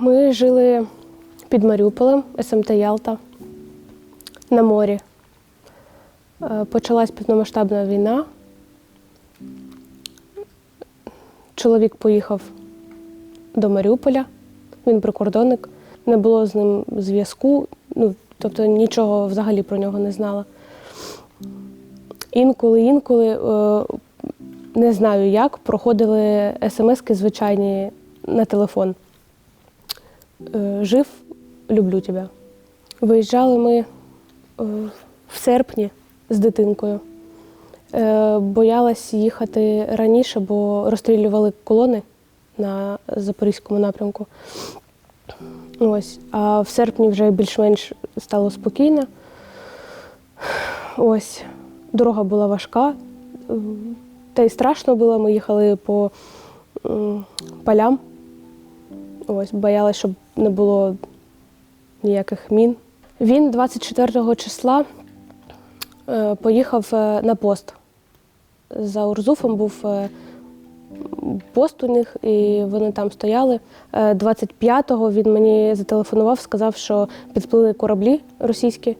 Ми жили під Маріуполем, СМТ Ялта, на морі. Е, Почалась повномасштабна війна. Чоловік поїхав до Маріуполя, він прикордонник. Не було з ним зв'язку, ну, тобто нічого взагалі про нього не знала. Інколи, інколи, е, не знаю як, проходили смски звичайні на телефон. Е, Жив, люблю тебе. Виїжджали ми е, в серпні з дитинкою. Е, Боялась їхати раніше, бо розстрілювали колони на Запорізькому напрямку. Ось. А в серпні вже більш-менш стало спокійно. Ось. Дорога була важка, та й страшно було. Ми їхали по полям. Ось, боялась, щоб не було ніяких мін. Він 24 числа е, поїхав е, на пост. За Урзуфом був е, пост у них, і вони там стояли. Е, 25-го він мені зателефонував, сказав, що підплили кораблі російські.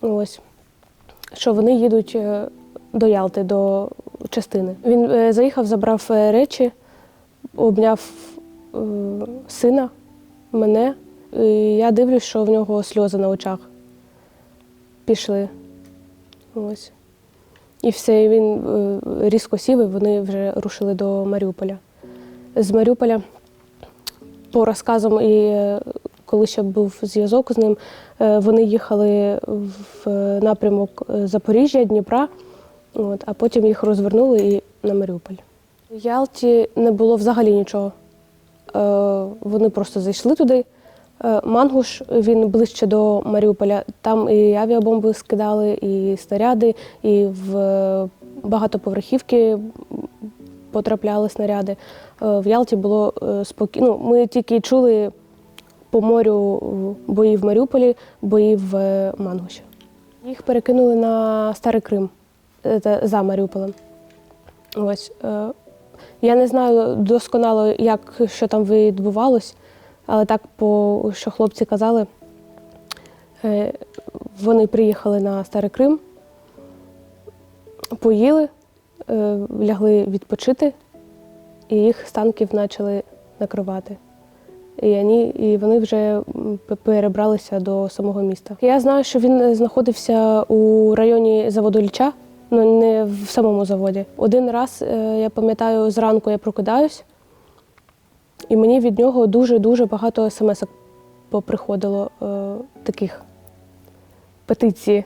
Ось що вони їдуть до Ялти, до частини. Він заїхав, забрав речі, обняв сина, мене. І я дивлюсь, що в нього сльози на очах пішли. Ось. І все, і він е, різко сів, і вони вже рушили до Маріуполя. З Маріуполя, по розказам, і е, коли ще був зв'язок з ним, е, вони їхали в напрямок е, Запоріжжя, Дніпра, от, а потім їх розвернули і на Маріуполь. В Ялті не було взагалі нічого. Е, Вони просто зайшли туди. Е, Мангуш він ближче до Маріуполя. Там і авіабомби скидали, і снаряди, і в е, багатоповерхівки потрапляли снаряди. В Ялті було спокійно. Ну, ми тільки чули по морю бої в Маріуполі, бої в Мангуші. Їх перекинули на Старий Крим за Маріуполем. Ось. Я не знаю досконало, як що там відбувалось, але так, по що хлопці казали, е, вони приїхали на Старий Крим, поїли, е, лягли відпочити, і їх з танків почали накривати. І вони, і вони вже перебралися до самого міста. Я знаю, що він знаходився у районі заводу Ліча, ну не в самому заводі. Один раз, е, я пам'ятаю, зранку я прокидаюсь, і мені від нього дуже-дуже багато смс поприходило е, таких петицій.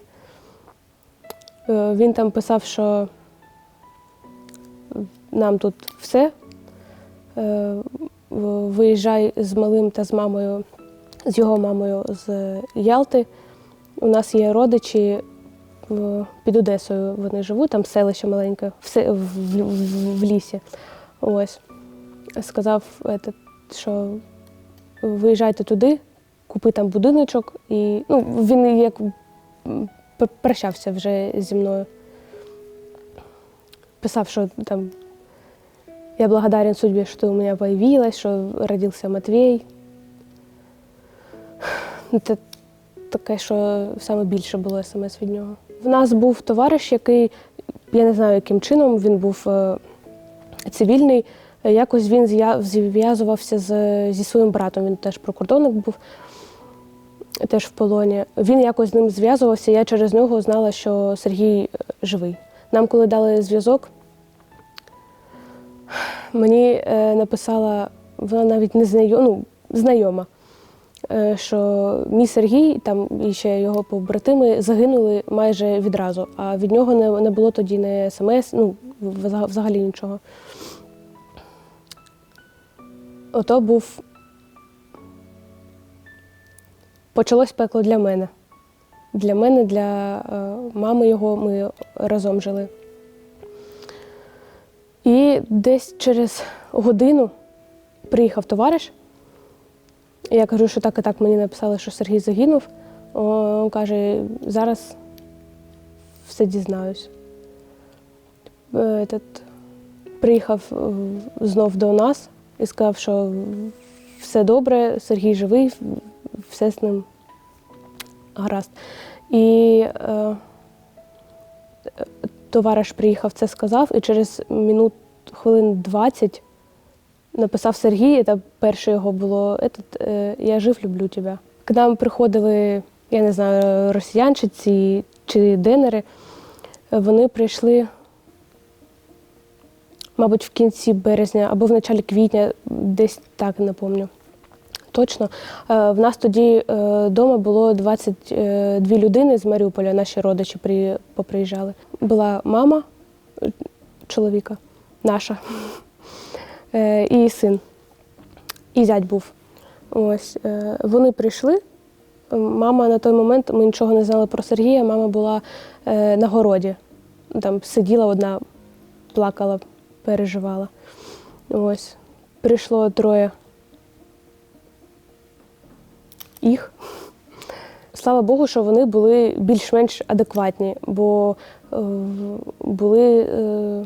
Е, він там писав, що нам тут все. Виїжджай з малим та з мамою, з його мамою з Ялти. У нас є родичі під Одесою. Вони живуть, там селище маленьке, в, в, в, в лісі. Ось. Сказав, що виїжджайте туди, купи там будиночок. І ну, він як прощався вже зі мною. Писав, що там я благодарен судьбе, что у меня появилось, что родился Матвей. Це таке, що саме більше було смс від нього. В нас був товариш, який, я не знаю, яким чином він був е, цивільний. Е, Якось він зв'язувався зі своїм братом, він теж прикордонник був, теж в полоні. Він якось з ним зв'язувався, я через нього знала, що Сергій е, живий. Нам, коли дали зв'язок, мені написала, вона навіть не знайома, ну, знайома, що мій Сергій там і ще його побратими загинули майже відразу, а від нього не, не було тоді не смс, ну, взагалі нічого. Ото був. Почалось пекло для мене. Для мене, для е, мами його ми разом жили. І десь через годину приїхав товариш. Я кажу, що так і так мені написали, що Сергій загинув. Він каже, зараз все дізнаюсь. Е, Этот, приїхав е, знов до нас і сказав, що все добре, Сергій живий, все з ним гаразд. І е, товариш приїхав, це сказав, і через минут хвилин 20 написав Сергій, це перше його було «Этот, е, Я жив, люблю тебе. К нам приходили, я не знаю, росіянчиці чи денери. Е, Вони прийшли, мабуть, в кінці березня або в началі квітня, десь так не пам'ятаю. Точно. Е, В нас тоді вдома було 22 людини з Маріуполя, наші родичі при- поприїжджали. Була мама е, чоловіка, наша, е, і син, і зять був. Ось. е, Вони прийшли. Мама на той момент, ми нічого не знали про Сергія, мама була е, на городі. Там сиділа одна, плакала, переживала. Ось. Прийшло троє їх. Слава Богу, що вони були більш-менш адекватні, бо е, були е,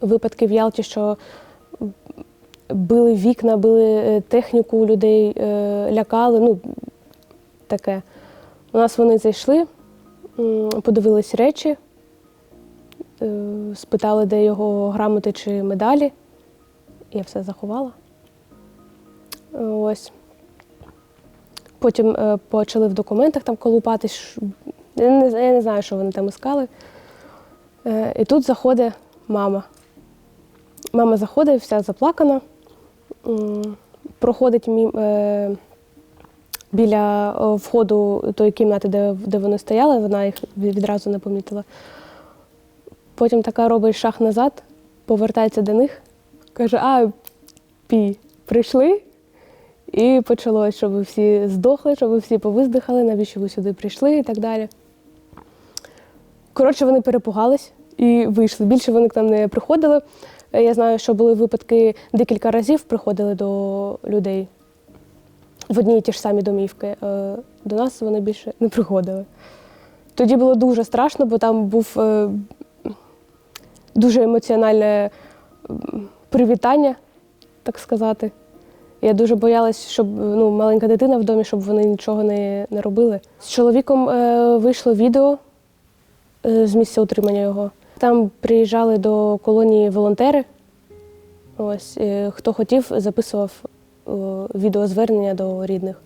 випадки в Ялті, що били вікна, били е, техніку людей, е, лякали. Ну, таке. У нас вони зайшли, подивились речі, е, спитали, де його грамоти чи медалі. Я все заховала. Ось. Потім е, почали в документах там колупатись. Я не, я не знаю, що вони там іскали. Е, і тут заходить мама. Мама заходить, вся заплакана, проходить мі, е, біля входу тої кімнати, де, де вони стояли, вона їх відразу не помітила. Потім така робить шаг назад, повертається до них, каже: А, пі, прийшли? І почалось, щоб всі здохли, щоб всі повиздихали, навіщо ви сюди прийшли і так далі. Коротше, вони перепугались і вийшли. Більше вони к нам не приходили. Е, Я знаю, що були випадки декілька разів приходили до людей в одні і ті ж самі домівки. Е, До нас вони більше не приходили. Тоді було дуже страшно, бо там був е, дуже емоціональне привітання, так сказати. Я дуже боялась, щоб ну, маленька дитина в домі, щоб вони нічого не, не робили. З чоловіком е, вийшло відео е, з місця утримання його. Там приїжджали до колонії волонтери. Ось, е, хто хотів, записував відеозвернення до рідних.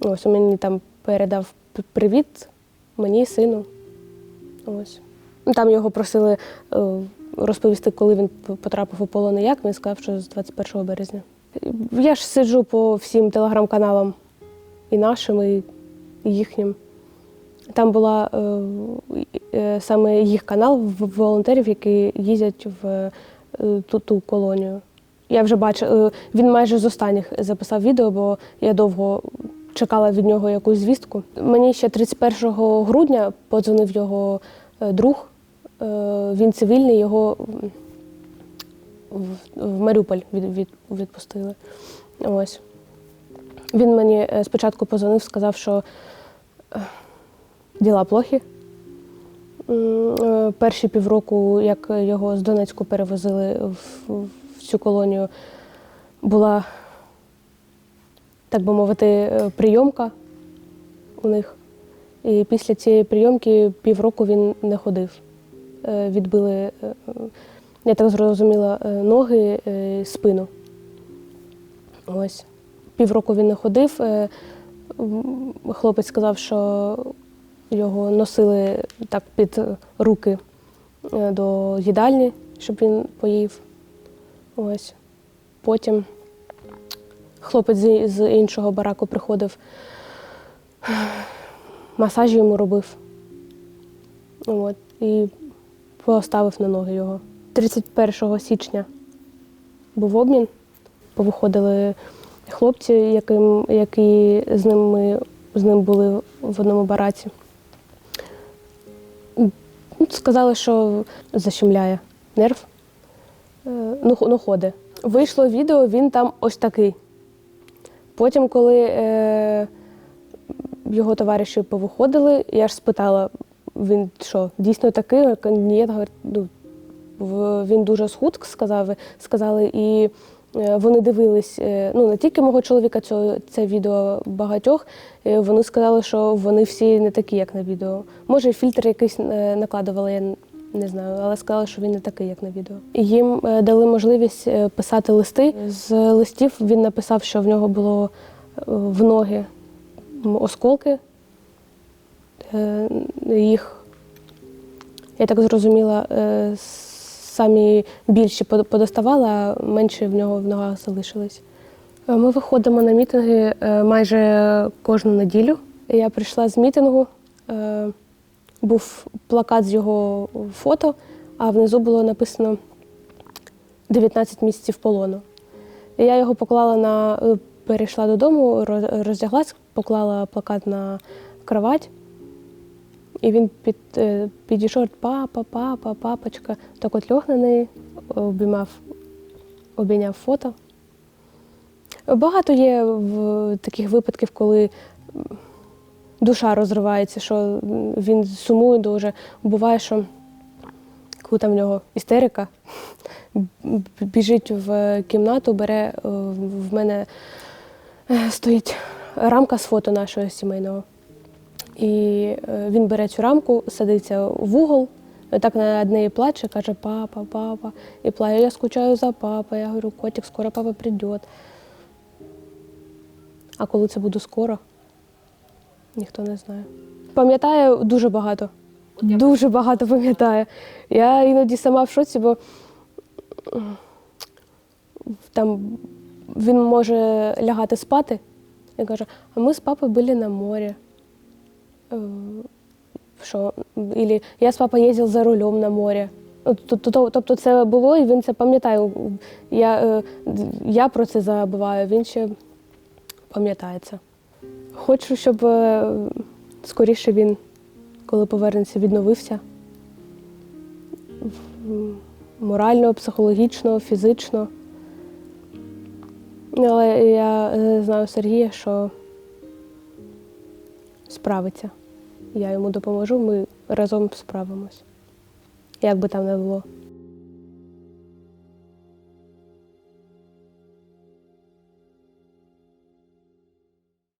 Ось, мені там передав привіт мені, сину. Ось. Там його просили розповісти, коли він потрапив у полон і як. Він сказав, що з 21 березня. Я ж сиджу по всім телеграм-каналам і нашим, і їхнім. Там була саме їх канал волонтерів, які їздять в е, ту, ту колонію. Я вже бачила, е, він майже з останніх записав відео, бо я довго чекала від нього якусь звістку. Мені ще 31 грудня подзвонив його е, друг. Е, Він цивільний, його в, Маріуполь від, від, відпустили. Ось. Він мені е, спочатку позвонив, сказав, що е, діла плохі. Е, Перші півроку, як його з Донецьку перевозили в, в цю колонію, була, так би мовити, е, прийомка у них. І після цієї прийомки півроку він не ходив. Е, Відбили, я так зрозуміла, ноги, спину. Ось. Півроку він не ходив. Хлопець сказав, що його носили так під руки е, до їдальні, щоб він поїв. Ось. Потім хлопець з- іншого бараку приходив, масаж йому робив. От. І поставив на ноги його. 31 січня був обмін. Повиходили хлопці, яким, які з ним ми з ним були в одному бараці. Ну, Сказали, що защемляє нерв. Е, Ну, ну ходить. Вийшло відео, він там ось такий. Потім, коли е, його товариші повиходили, я ж спитала, він що, дійсно такий? Ні, ну, він дуже схуд, сказав, сказали, і вони дивились е, ну, не тільки мого чоловіка, це, це відео багатьох. е, Вони сказали, що вони всі не такі, як на відео. Може, фільтр якийсь е, накладували, я не знаю, але сказали, що він не такий, як на відео. Їм е, дали можливість е, писати листи. З листів він написав, що в нього було е, в ноги осколки. Е, Їх я так зрозуміла, е, самі більші под- подоставали, а менші в нього в ногах залишились. Е, Ми виходимо на мітинги е, майже кожну неділю. Я прийшла з мітингу, е, був плакат з його фото, а внизу було написано 19 місяців полону. Я його поклала на перейшла додому, роз- роздяглась, поклала плакат на кровать. І він під, е, підійшов, папа, папа, папочка. Так от льох на неї, обіймав, обійняв фото. Багато є в таких випадків, коли душа розривається, що він сумує дуже. Буває, що коли там в нього істерика, біжить в кімнату, бере е, в мене е, стоїть рамка з фото нашого сімейного. І е, він бере цю рамку, садиться в угол, так над неї плаче, каже, папа, папа. І плаче, я скучаю за папой. Я говорю, котик, скоро папа прийде. А коли це буде скоро, ніхто не знає. Пам'ятаю дуже багато. Дуже багато пам'ятаю. Я іноді сама в шоці, бо там він може лягати спати і каже, а ми з папою були на морі. Що, ілі я з папою їздив за рулем на море. То- то- то- Тобто це було, і він це пам'ятає. Я, е, я про це забуваю, він ще пам'ятає це. Хочу, щоб е, скоріше він, коли повернеться, відновився. Морально, психологічно, фізично. Але я е, знаю Сергія, що справиться. Я йому допоможу, ми разом справимось. Як би там не було.